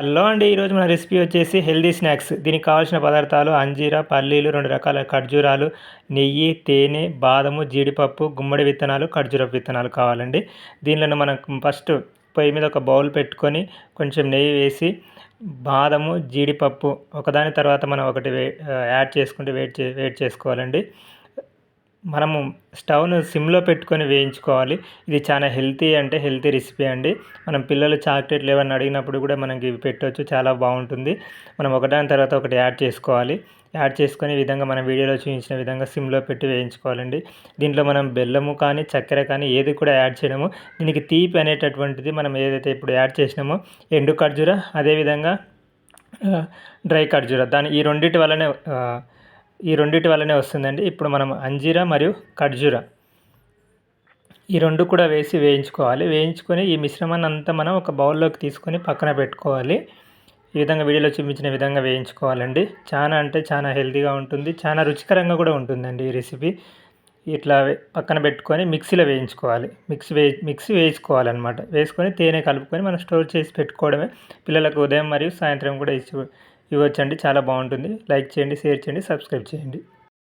Hello అండి ఈరోజు మన రెసిపీ వచ్చేసి హెల్దీ స్నాక్స్. దీనికి కావాల్సిన పదార్థాలు అంజీరా పల్లీలు రెండు రకాల ఖర్జూరాలు నెయ్యి తేనె బాదము జీడిపప్పు గుమ్మడి విత్తనాలు ఖర్జూరపు విత్తనాలు కావాలండి. దీనిలో మనం ఫస్ట్ పొయ్యి మీద ఒక బౌల్ పెట్టుకొని కొంచెం నెయ్యి వేసి బాదము జీడిపప్పు ఒకదాని తర్వాత మనం ఒకటి వే యాడ్ చేసుకుంటే వెయిట్ చే వెయిట్ చేసుకోవాలండి. మనము స్టవ్ను సిమ్లో పెట్టుకొని వేయించుకోవాలి. ఇది చాలా హెల్తీ అంటే హెల్తీ రెసిపీ అండి. మనం పిల్లలు చాక్లెట్లు ఏమన్నా అడిగినప్పుడు కూడా మనకి ఇవి పెట్టవచ్చు చాలా బాగుంటుంది. మనం ఒకదాని తర్వాత ఒకటి యాడ్ చేసుకోవాలి. యాడ్ చేసుకునే విధంగా మనం వీడియోలో చూపించిన విధంగా సిమ్లో పెట్టి వేయించుకోవాలండి. దీంట్లో మనం బెల్లము కానీ చక్కెర కానీ ఏది కూడా యాడ్ చేయడము దీనికి తీపి అనేటటువంటిది మనం ఏదైతే ఇప్పుడు యాడ్ చేసినామో ఎండు ఖర్జూర అదేవిధంగా డ్రై ఖర్జూర. దాని ఈ రెండింటి వల్లనే ఈ రెండింటి వల్లనే వస్తుందండి. ఇప్పుడు మనం అంజీరా మరియు ఖర్జూరా ఈ రెండు కూడా వేసి వేయించుకోవాలి. వేయించుకొని ఈ మిశ్రమాన్ని అంతా మనం ఒక బౌల్లోకి తీసుకొని పక్కన పెట్టుకోవాలి. ఈ విధంగా వీడియోలో చూపించిన విధంగా వేయించుకోవాలండి. చాలా అంటే చాలా హెల్తీగా ఉంటుంది. చాలా రుచికరంగా కూడా ఉంటుందండి ఈ రెసిపీ. ఇట్లా పక్కన పెట్టుకొని మిక్సీలో వేయించుకోవాలి. మిక్సీ వే మిక్సీ వేసుకోవాలన్నమాట వేసుకొని తేనె కలుపుకొని మనం స్టోర్ చేసి పెట్టుకోవడమే. పిల్లలకు ఉదయం మరియు సాయంత్రం కూడా ఇచ్చి ఇవ్వచ్చండి. చాలా బాగుంటుంది. లైక్ చేయండి షేర్ చేయండి సబ్స్క్రైబ్ చేయండి.